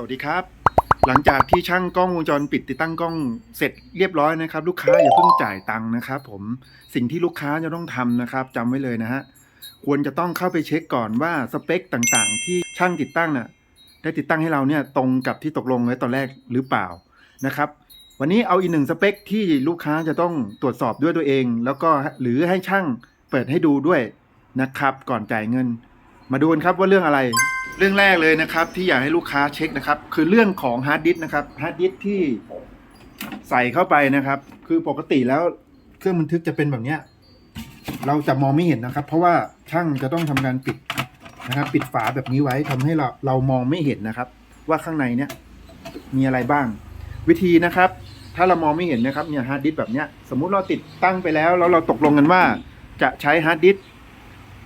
สวัสดีครับ หลังจากที่ช่างกล้องวงจรปิดติดตั้งกล้องเสร็จเรียบร้อยนะครับ ลูกค้าอย่าเพิ่งจ่ายตังค์นะครับ ผมสิ่งที่ลูกค้าจะต้องทำนะครับจำไว้เลยนะฮะควรจะต้องเข้าไปเช็คก่อนว่าสเปคต่างๆ ที่ช่างติดตั้งน่ะได้ติดตั้งให้เราเนี่ยตรงกับที่ตกลงไว้ตอนแรกหรือเปล่านะครับ วันนี้เอาอีกหนึ่งสเปคที่ลูกค้าจะต้องตรวจสอบด้วยตัวเอง แล้วก็หรือให้ช่างเปิดให้ดูด้วยนะครับ ก่อนจ่ายเงิน มาดูกันครับว่าเรื่องอะไร เรื่องแรกเลยนะครับ ที่อยากให้ลูกค้าเช็คนะครับ คือเรื่องของฮาร์ดดิสก์นะครับฮาร์ดดิสก์ที่ใส่เข้าไปนะครับ คือปกติแล้วเครื่องบันทึกจะเป็นแบบเนี้ยเราจะมองไม่เห็นนะครับ เพราะว่าช่างจะต้องทำการปิดนะครับ ปิดฝาแบบนี้ไว้ทำให้เราเรามองไม่เห็นนะครับ ว่าข้างในเนี้ยมีอะไรบ้าง วิธีนะครับ ถ้าเรามองไม่เห็นนะครับเนี่ยฮาร์ดดิสก์แบบเนี้ยสมมุติเราติดตั้งไปแล้วแล้วเราตกลงกันว่าจะใช้ฮาร์ดดิสก์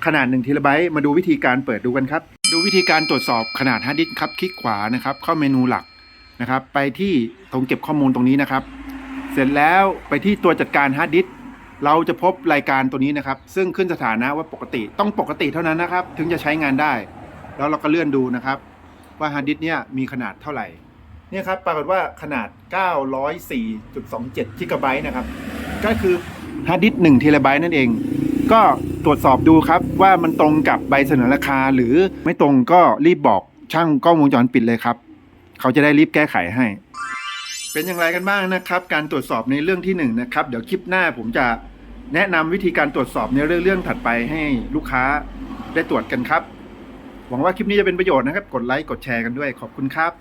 ขนาด1ทีละไบต์มาดูวิธีการเปิดดูกันครับ วิธีการตรวจสอบขนาดฮาร์ดดิสก์ครับคลิกขวานะครับ เข้าเมนูหลักนะครับ ไปที่ตรงเก็บข้อมูลตรงนี้นะครับ เสร็จแล้วไปที่ตัวจัดการฮาร์ดดิสก์เราจะพบรายการตัวนี้นะครับ ซึ่งขึ้นสถานะว่าปกติต้องปกติเท่านั้นนะครับ ถึงจะใช้งานได้ แล้วเราก็เลื่อนดูนะครับ ว่าฮาร์ดดิสก์เนี่ยมีขนาดเท่าไหร่เนี่ยครับปรากฏว่าขนาด 904.27กิกะไบต์นะครับ ก็คือฮาร์ดดิสก์1เทราไบต์นั่นเอง ก็ตรวจสอบดูครับว่ามันตรงกับใบเสนอราคา หรือไม่ตรงก็รีบบอกช่างกล้องวงจรปิดเลยครับ เขาจะได้รีบแก้ไขให้ เป็นอย่างไรกันบ้างนะครับ การตรวจสอบในเรื่องที่หนึ่งนะครับเดี๋ยวคลิปหน้าผมจะแนะนำวิธีการตรวจสอบในเรื่องเรื่องถัดไปให้ลูกค้าได้ตรวจกันครับ หวังว่าคลิปนี้จะเป็นประโยชน์นะครับ กดไลค์กดแชร์กันด้วยขอบคุณครับ